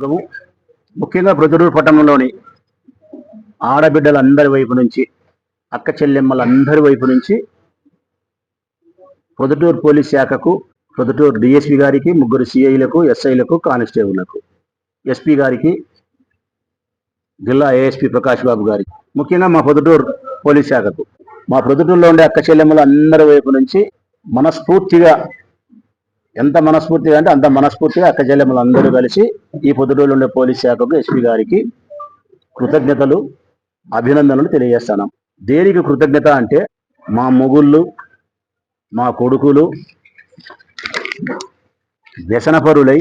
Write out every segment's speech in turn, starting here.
ప్రభు. ముఖ్యంగా ప్రొద్దుటూరు పట్టణంలోని ఆడబిడ్డలందరి వైపు నుంచి అక్క చెల్లెమ్మలందరి వైపు నుంచి ప్రొద్దుటూరు పోలీస్ శాఖకు ప్రొద్దుటూరు డిఎస్పి గారికి ముగ్గురు సిఐలకు ఎస్ఐలకు కానిస్టేబుల్లకు ఎస్పీ గారికి జిల్లా ఏఎస్పి ప్రకాష్ బాబు గారికి. ముఖ్యంగా మా ప్రొద్దుటూరు పోలీస్ శాఖకు. మా ప్రొద్దుటూరులో ఉండే అక్క చెల్లెమ్మల అందరి వైపు నుంచి మనస్ఫూర్తిగా ఎంత మనస్ఫూర్తిగా అంటే అంత మనస్ఫూర్తిగా అక్క చెల్లెమ్మలు అందరూ కలిసి ఈ పొద్దుటూరులో ఉండే పోలీస్ శాఖకు ఎస్పీ గారికి కృతజ్ఞతలు అభినందనలు తెలియజేస్తాను దేనికి కృతజ్ఞత అంటే మా మొగుళ్ళు మా కొడుకులు వ్యసనపరులై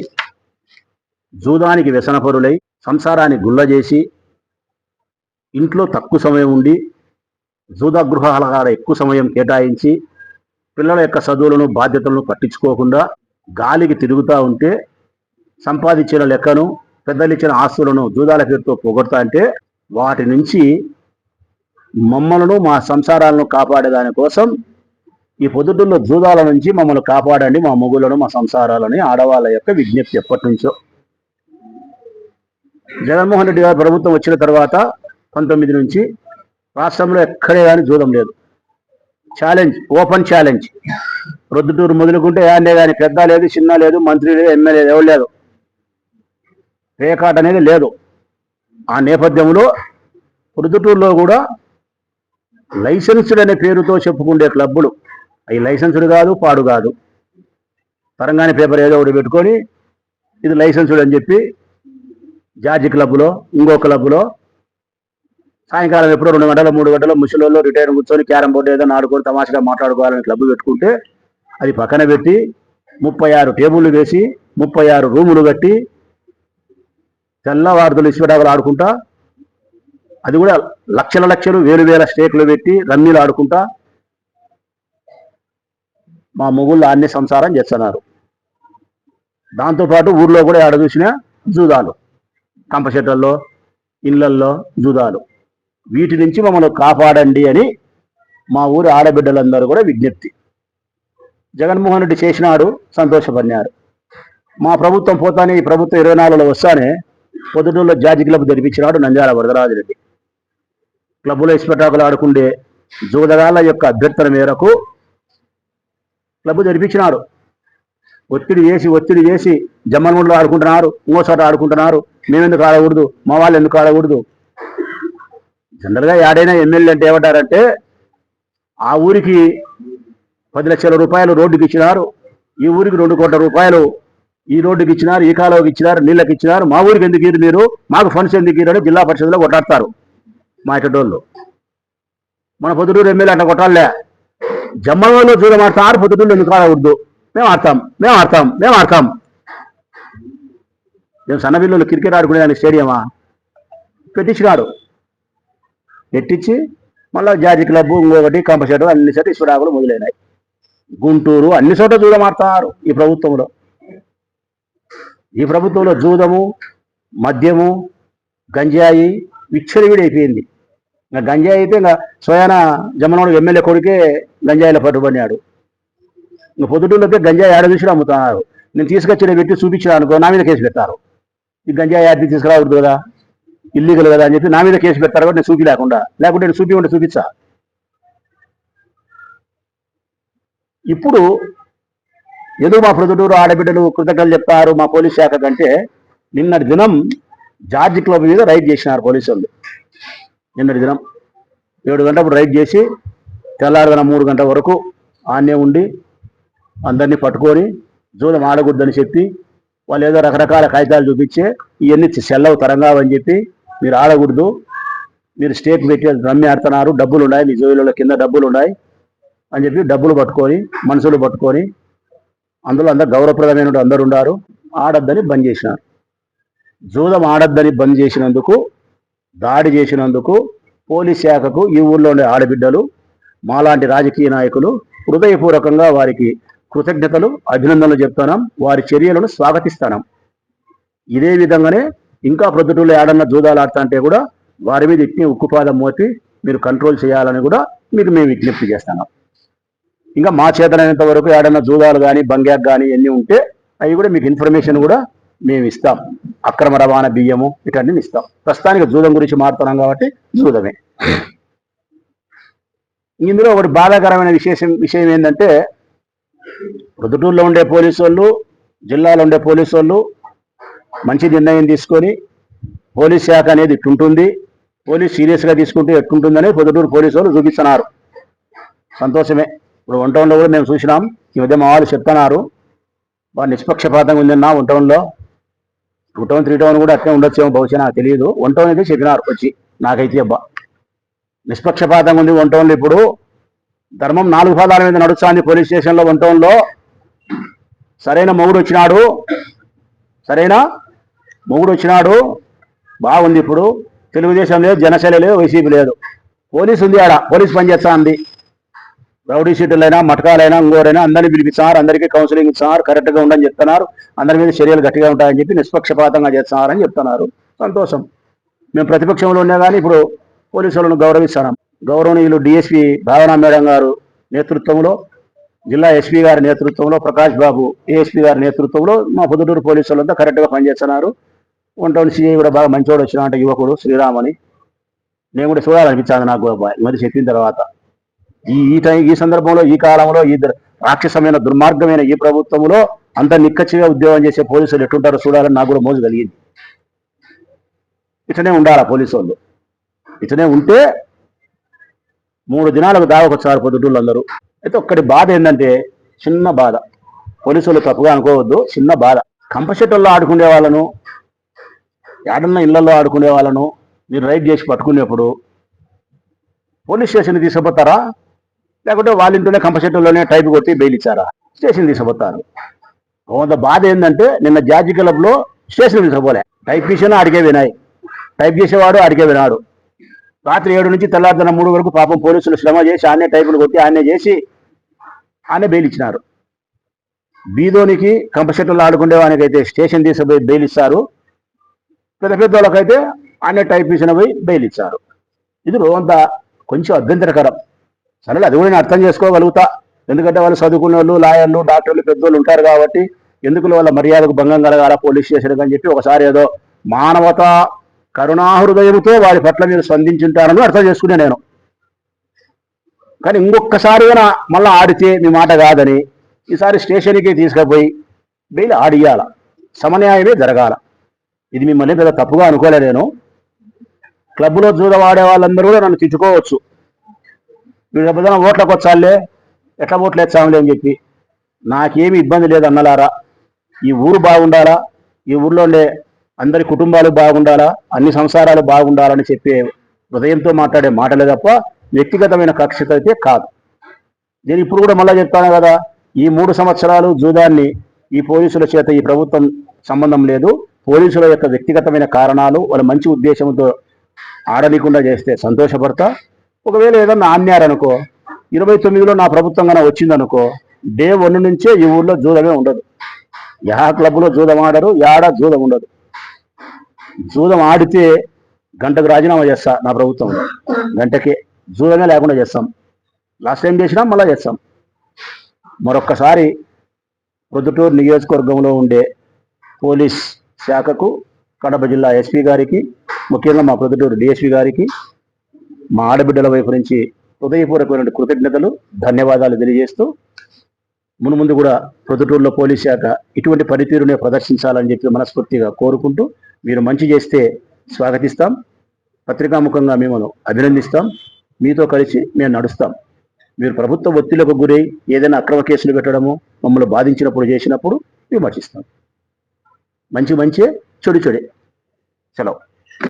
జూదానికి వ్యసనపరులై సంసారాన్ని గుల్ల చేసి ఇంట్లో తక్కువ సమయం ఉండి జూదా గృహాల ఎక్కువ సమయం కేటాయించి పిల్లల యొక్క చదువులను బాధ్యతలను పట్టించుకోకుండా గాలికి తిరుగుతూ ఉంటే సంపాదించిన లెక్కను పెద్దలు ఇచ్చిన ఆస్తులను జూదాల పేరుతో పోగొడతా అంటే వాటి నుంచి మమ్మలను మా సంసారాలను కాపాడేదాని కోసం ఈ పొద్దుటూరులో జూదాల నుంచి మమ్మల్ని కాపాడండి మా మొగులను మా సంసారాలని ఆడవాళ్ళ యొక్క విజ్ఞప్తి ఎప్పటి నుంచో జగన్మోహన్ రెడ్డి గారు ప్రభుత్వం వచ్చిన తర్వాత పంతొమ్మిది నుంచి రాష్ట్రంలో ఎక్కడే కానీ జూదం లేదు. ఛాలెంజ్ ఓపెన్ ఛాలెంజ్ ప్రొద్దుటూరు మొదలుకుంటే యాన్నే కానీ పెద్ద లేదు చిన్న లేదు మంత్రి లేదు ఎమ్మెల్యే ఎవరు లేదు రేకాట్ అనేది లేదు. ఆ నేపథ్యంలో ప్రొద్దుటూరులో కూడా లైసెన్స్డ్ అనే పేరుతో చెప్పుకుండే క్లబ్బులు. అవి లైసెన్స్డ్ కాదు పాడు కాదు. తరంగాని పేపర్ ఏదో ఒకటి పెట్టుకొని ఇది లైసెన్స్డ్ అని చెప్పి జార్జి క్లబ్లో ఇంకో క్లబ్లో సాయంకాలం ఎప్పుడో రెండు గంటల మూడు గంటల ముసలిలో రిటైర్ కూర్చొని క్యారం బోర్డు ఏదో ఆడుకొని తమాషగా మాట్లాడుకోవాలని క్లబ్ పెట్టుకుంటే అది పక్కన పెట్టి ముప్పై ఆరు టేబుల్లు వేసి ముప్పై ఆరు రూములు కట్టి తెల్లవారుదలు ఇసుకడాకులు ఆడుకుంటా అది కూడా లక్షల లక్షలు వేలు వేల స్టేకులు పెట్టి రన్నీలు ఆడుకుంటా మా మొగుళ్ళు అన్ని సంసారం చేస్తున్నారు. దాంతోపాటు ఊర్లో కూడా ఆడ చూసిన జూదాలు కంప చెట్లలో ఇళ్ళల్లో జూదాలు. వీటి నుంచి మమ్మల్ని కాపాడండి అని మా ఊరి ఆడబిడ్డలందరూ కూడా విజ్ఞప్తి. జగన్మోహన్ రెడ్డి చేసినాడు సంతోషపడినారు. మా ప్రభుత్వం పోతానే ఈ ప్రభుత్వం ఇరవై నాలుగులో వస్తానే పొద్దుటూరులో జాజి క్లబ్ జరిపించినాడు నంద్యాల వరదరాజు రెడ్డి. క్లబ్లో ఇస్పెటాకులు ఆడుకుండే జూదగాళ్ళ యొక్క అభ్యర్థన మేరకు క్లబ్ జరిపించినాడు. ఒత్తిడి చేసి ఒత్తిడి చేసి జమ్మన్ముడిలో ఆడుకుంటున్నారు ఇంకోసారి ఆడుకుంటున్నారు. మేమెందుకు ఆడకూడదు? మా వాళ్ళు ఎందుకు ఆడకూడదు? జనరల్గా యాడైనా ఎమ్మెల్యే అంటే ఏమంటారంటే ఆ ఊరికి పది లక్షల రూపాయలు రోడ్డుకి ఇచ్చినారు ఈ ఊరికి రెండు కోట్ల రూపాయలు ఈ రోడ్డుకి ఇచ్చినారు ఈ కాలువకి ఇచ్చినారు నీళ్ళకి ఇచ్చినారు. మా ఊరికి ఎందుకు ఇరు మీరు? మాకు ఫండ్స్ ఎందుకు ఇరు అని జిల్లా పరిషత్లో కొట్లాడతారు మా ఇటోళ్ళు మన పొద్దుటూరు ఎమ్మెల్యే అట్లా కొట్టాలే. జమ్మలలో దూరం ఆడతారు పొద్దుటూరు ఎందుకు ఆడకూడదు? మేము ఆడతాం మేము ఆడతాం మేము ఆడతాం. మేము సన్నబిల్లులు క్రికెట్ ఆడుకునేదానికి స్టేడియమా? పెట్టించినారు. పెట్టించి మళ్ళీ జాజి క్లబ్ ఇంకొకటి కంపషెట్ అన్ని చోట ఇసుడాకులు మొదలైనాయి. గుంటూరు అన్ని చోట్ల జూదమాడతారు ఈ ప్రభుత్వంలో. ఈ ప్రభుత్వంలో జూదము మద్యము గంజాయి విచ్చలవిడి అయిపోయింది ఇంకా గంజాయి అయితే ఇంకా స్వయాన జమనోడు ఎమ్మెల్యే కొడుకే గంజాయిలో పట్టుబడినాడు. ఇంకా అయితే గంజాయి ఆడ చూసి అమ్ముతున్నారు. నేను తీసుకొచ్చిన పెట్టి చూపించిన అనుకో నా మీద కేసు పెట్టారు ఈ గంజాయి ఆడి తీసుకురావద్దు కదా. ఇల్లీగల్ కదా అని చెప్పి నా మీద కేసు పెడతారు కాబట్టి నేను చూపి లేకుండా. లేకుంటే నేను చూపి ఉంటే చూపించా ఇప్పుడు ఏదో మా ప్రొద్దుటూరు ఆడబిడ్డలు కృతజ్ఞతలు చెప్తారు మా పోలీస్ శాఖ కంటే నిన్నటి దినం జార్జ్ క్లబ్ మీద రైడ్ చేసినారు పోలీసు వాళ్ళు నిన్నటి దినం ఏడు గంటప్పుడు రైడ్ చేసి తెల్లారుదన మూడు గంటల వరకు ఆన్నే ఉండి అందరినీ పట్టుకొని జూదం ఆడకూడదని చెప్పి వాళ్ళు ఏదో రకరకాల కాగితాలు చూపించి ఇవన్నీ సెల్లవు తరంగా అని చెప్పి మీరు ఆడకూడదు. మీరు స్టేట్ పెట్టి రమ్మి ఆడుతున్నారు. డబ్బులు ఉన్నాయి. మీ జోయిలలో కింద డబ్బులు ఉన్నాయి. అని చెప్పి డబ్బులు పట్టుకొని మనుషులు పట్టుకొని అందులో అందరు గౌరవప్రదమైన అందరు ఉన్నారు. ఆడద్దని బంద్ చేసినారు. జూదం ఆడద్దని బంద్ చేసినందుకు దాడి చేసినందుకు పోలీస్ శాఖకు ఈ ఊర్లో ఉండే ఆడబిడ్డలు మాలాంటి రాజకీయ నాయకులు హృదయపూర్వకంగా వారికి కృతజ్ఞతలు అభినందనలు చెప్తున్నాం. వారి చర్యలను స్వాగతిస్తున్నాం. ఇదే విధంగానే ఇంకా ప్రొద్దుటూళ్ళు ఏడన్నా జూదాలు ఆడుతా అంటే కూడా వారి మీద ఇట్ని ఉక్కుపాదం మోపి మీరు కంట్రోల్ చేయాలని కూడా మీకు మేము విజ్ఞప్తి చేస్తున్నాం ఇంకా మా చేతనైనంత వరకు ఏడన్నా జూదాలు కానీ బంగ్యాక్ కానీ ఎన్ని ఉంటే అవి కూడా మీకు ఇన్ఫర్మేషన్ కూడా మేము ఇస్తాం. అక్రమ రవాణా బియ్యము ఇటన్నీ ఇస్తాం. ప్రస్తుతానికి జూదం గురించి మారుతున్నాం కాబట్టి జూదమే. ఇందులో ఒకటి బాధాకరమైన విశేషం విషయం ఏంటంటే ప్రొద్దుటూరులో ఉండే పోలీసు వాళ్ళు జిల్లాలో ఉండే పోలీసు వాళ్ళు మంచి నిర్ణయం తీసుకొని పోలీస్ శాఖ అనేది ఇట్టుంటుంది. పోలీస్ సీరియస్గా తీసుకుంటే ఎట్టుంటుందని పొద్దుటూరు పోలీసు వాళ్ళు చూపిస్తున్నారు. సంతోషమే. ఇప్పుడు వన్ టౌన్లో కూడా మేము చూసినాం. ఈ మధ్య మా వాళ్ళు చెప్తున్నారు వాళ్ళు నిష్పక్షపాతంగా ఉందన్నా వన్ టౌన్లో. టూ టౌన్ త్రీ టౌన్ కూడా అట్లే ఉండొచ్చేమో బహుశా నాకు తెలియదు. వన్ టౌన్ అయితే చెప్పినారు వచ్చి. నాకైతే అబ్బా. నిష్పక్షపాతంగా ఉంది వన్ టౌన్లో ఇప్పుడు. ధర్మం నాలుగు పాదాల మీద నడుస్తుంది పోలీస్ స్టేషన్లో వన్ టౌన్లో. సరైన మొగుడు వచ్చినాడు. సరైన మొగుడు వచ్చినాడు బాగుంది ఇప్పుడు. తెలుగుదేశం లేదు జనసేన లేదు వైసీపీ లేదు. పోలీసు ఉంది ఆడ పోలీస్ పనిచేస్తా ఉంది రౌడీ సీటులైనా మటకాలైనా ఇంకోరైనా అందరినీ పిలిపిస్తున్నారు అందరికీ కౌన్సిలింగ్ ఇస్తున్నారు కరెక్ట్గా ఉండని చెప్తున్నారు. అందరి మీద చర్యలు గట్టిగా ఉంటాయని చెప్పి నిష్పక్షపాతంగా చేస్తున్నారని చెప్తున్నారు. సంతోషం. మేము ప్రతిపక్షంలో ఉన్నా కానీ ఇప్పుడు పోలీసులను గౌరవిస్తున్నాం గౌరవనీయులు డిఎస్పి భావనా మేడం గారు నేతృత్వంలో జిల్లా ఎస్పీ గారి నేతృత్వంలో ప్రకాష్ బాబు ఏఎస్పీ గారి నేతృత్వంలో మా పొద్దుటూరు పోలీసులంతా కరెక్ట్గా పనిచేస్తున్నారు. వన్ టౌన్ సిఐ కూడా బాగా మంచివాడు వచ్చిన అంటే యువకుడు శ్రీరామ్ అని. నేను కూడా చూడాలనిపించాను నాకు ఈ మధ్య చెప్పిన తర్వాత ఈ ఈ టైం ఈ సందర్భంలో ఈ కాలంలో ఈ రాక్షసమైన దుర్మార్గమైన ఈ ప్రభుత్వంలో అంత నిక్కచ్చిగా ఉద్యోగం చేసే పోలీసులు ఎట్టుంటారో చూడాలని నాకు కూడా మోజు కలిగింది. ఇతనే ఉండాలి పోలీసు వాళ్ళు. ఇతనే ఉంటే మూడు దినాలకు దావకొచ్చారు పొద్దుటూళ్ళు అందరూ. అయితే ఒక్కటి బాధ ఏంటంటే చిన్న బాధ. పోలీసులు తప్పుగా అనుకోవద్దు చిన్న బాధ. కంపషెట్టుల్లో ఆడుకునే వాళ్ళను ఏడన్న ఇళ్ళలో ఆడుకునే వాళ్ళను మీరు రైడ్ చేసి పట్టుకునేప్పుడు పోలీస్ స్టేషన్ తీసుకుపోతారా? లేకుంటే వాళ్ళ ఇంట్లోనే కంపల్సరీలోనే టైప్ కొట్టి బెయిల్ ఇచ్చారా? స్టేషన్ తీసుకుపోతారు. కొంత బాధ ఏంటంటే నిన్న జార్జి క్లబ్లో స్టేషన్ తీసుకుపోలే. టైప్ మిషన్ అడిగే వినాయి. టైప్ చేసేవాడు అడిగే వినాడు. రాత్రి ఏడు నుంచి తెల్లారుదన మూడు వరకు పాపం పోలీసులు శ్రమ చేసి ఆయనే టైపులు కొట్టి ఆయనే చేసి ఆయనే బెయిల్ ఇచ్చినారు. బీదోనికి కంపల్సరీలో ఆడుకునే వానికైతే స్టేషన్ తీసుకుపోయి బెయిల్ ఇస్తారు. పెద్ద పెద్ద వాళ్ళకైతే ఆనే టైప్ మిషన్ పోయి బెయిల్ ఇచ్చారు. ఇది రోజంతా కొంచెం అభ్యంతరకరం. సరే అది కూడా నేను అర్థం చేసుకోగలుగుతా. ఎందుకంటే వాళ్ళు చదువుకునే వాళ్ళు లాయర్లు డాక్టర్లు పెద్దోళ్ళు ఉంటారు కాబట్టి ఎందుకు వాళ్ళ మర్యాదకు భంగం కలగాల పోలీస్ స్టేషన్ అని చెప్పి ఒకసారి ఏదో మానవత కరుణాహృదయంతో వారి పట్ల మీరు స్పందించుంటారని అర్థం చేసుకునే నేను. కానీ ఇంకొకసారి మళ్ళీ ఆడితే మీ మాట కాదని ఈసారి స్టేషన్కి తీసుకుపోయి బెయిల్ ఆడియాల. సమన్యాయమే జరగాల. ఇది మిమ్మల్ని పెద్ద తప్పుగా అనుకోలే నేను. క్లబ్లో జూదం వాడే వాళ్ళందరూ కూడా నన్ను తిట్టుకోవచ్చు. మీరు ఎప్పుడైనా ఓట్లకు వచ్చాలే? ఎట్లా ఓట్లు వేస్తాంలే అని చెప్పి. నాకేమి ఇబ్బంది లేదు అన్నలారా. ఈ ఊరు బాగుండాలా? ఈ ఊర్లో ఉండే అందరి కుటుంబాలు బాగుండాలా? అన్ని సంసారాలు బాగుండాలని చెప్పే హృదయంతో మాట్లాడే మాటలే తప్ప వ్యక్తిగతమైన కక్షత అయితే కాదు. నేను ఇప్పుడు కూడా మళ్ళీ చెప్తాను కదా ఈ మూడు సంవత్సరాలు జూదాన్ని ఈ పోలీసుల చేత ఈ ప్రభుత్వం సంబంధం లేదు. పోలీసుల యొక్క వ్యక్తిగతమైన కారణాలు వాళ్ళ మంచి ఉద్దేశంతో ఆడనీయకుండా చేస్తే సంతోషపడతా. ఒకవేళ ఏదన్నా ఆన్యారనుకో ఇరవై తొమ్మిదిలో నా ప్రభుత్వం కన్నా వచ్చిందనుకో డే వన్ నుంచే ఈ ఊళ్ళో జూదమే ఉండదు. యా క్లబ్లో జూదం ఆడరు యాడ జూదం ఉండదు. జూదం ఆడితే గంటకు రాజీనామా చేస్తా నా ప్రభుత్వంలో గంటకే జూదమే లేకుండా చేస్తాం. లాస్ట్ టైం చేసినాం మళ్ళీ చేస్తాం. మరొక్కసారి ప్రొద్దుటూరు నియోజకవర్గంలో ఉండే పోలీస్ శాఖకు కడప జిల్లా ఎస్పీ గారికి ముఖ్యంగా మా ప్రొద్దుటూరు డిఎస్పీ గారికి మా ఆడబిడ్డల వైపు నుంచి హృదయపూర్వకమైన కృతజ్ఞతలు ధన్యవాదాలు తెలియజేస్తూ మునుముందు కూడా ప్రొద్దుటూరులో పోలీస్ శాఖ ఇటువంటి పనితీరునే ప్రదర్శించాలని చెప్పి మనస్ఫూర్తిగా కోరుకుంటూ మీరు మంచి చేస్తే స్వాగతిస్తాం. పత్రికాముఖంగా మిమ్మల్ని అభినందిస్తాం. మీతో కలిసి మేము నడుస్తాం. మీరు ప్రభుత్వ ఒత్తిళ్ళకు గురై ఏదైనా అక్రమ కేసులు పెట్టడము మమ్మల్ని బాధించినప్పుడు చేసినప్పుడు విమర్శిస్తాం. మంచి మంచి చెడు చెడే. సెలవు.